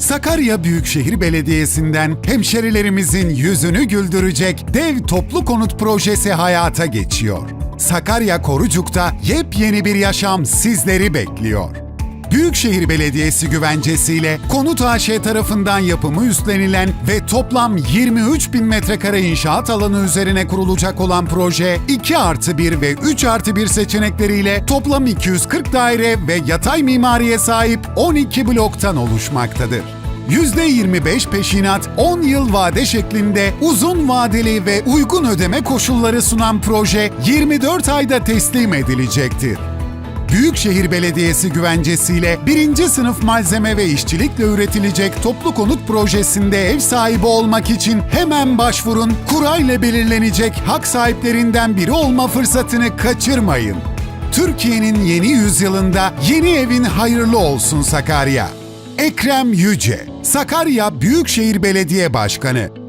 Sakarya Büyükşehir Belediyesi'nden hemşerilerimizin yüzünü güldürecek dev toplu konut projesi hayata geçiyor. Sakarya Korucuk'ta yepyeni bir yaşam sizleri bekliyor. Büyükşehir Belediyesi güvencesiyle Konut AŞ tarafından yapımı üstlenilen ve toplam 23 bin metrekare inşaat alanı üzerine kurulacak olan proje 2 artı 1 ve 3 artı 1 seçenekleriyle toplam 240 daire ve yatay mimariye sahip 12 bloktan oluşmaktadır. %25 peşinat 10 yıl vade şeklinde uzun vadeli ve uygun ödeme koşulları sunan proje 24 ayda teslim edilecektir. Büyükşehir Belediyesi güvencesiyle birinci sınıf malzeme ve işçilikle üretilecek toplu konut projesinde ev sahibi olmak için hemen başvurun, kurayla belirlenecek hak sahiplerinden biri olma fırsatını kaçırmayın. Türkiye'nin yeni yüzyılında yeni evin hayırlı olsun Sakarya. Ekrem Yüce, Sakarya Büyükşehir Belediye Başkanı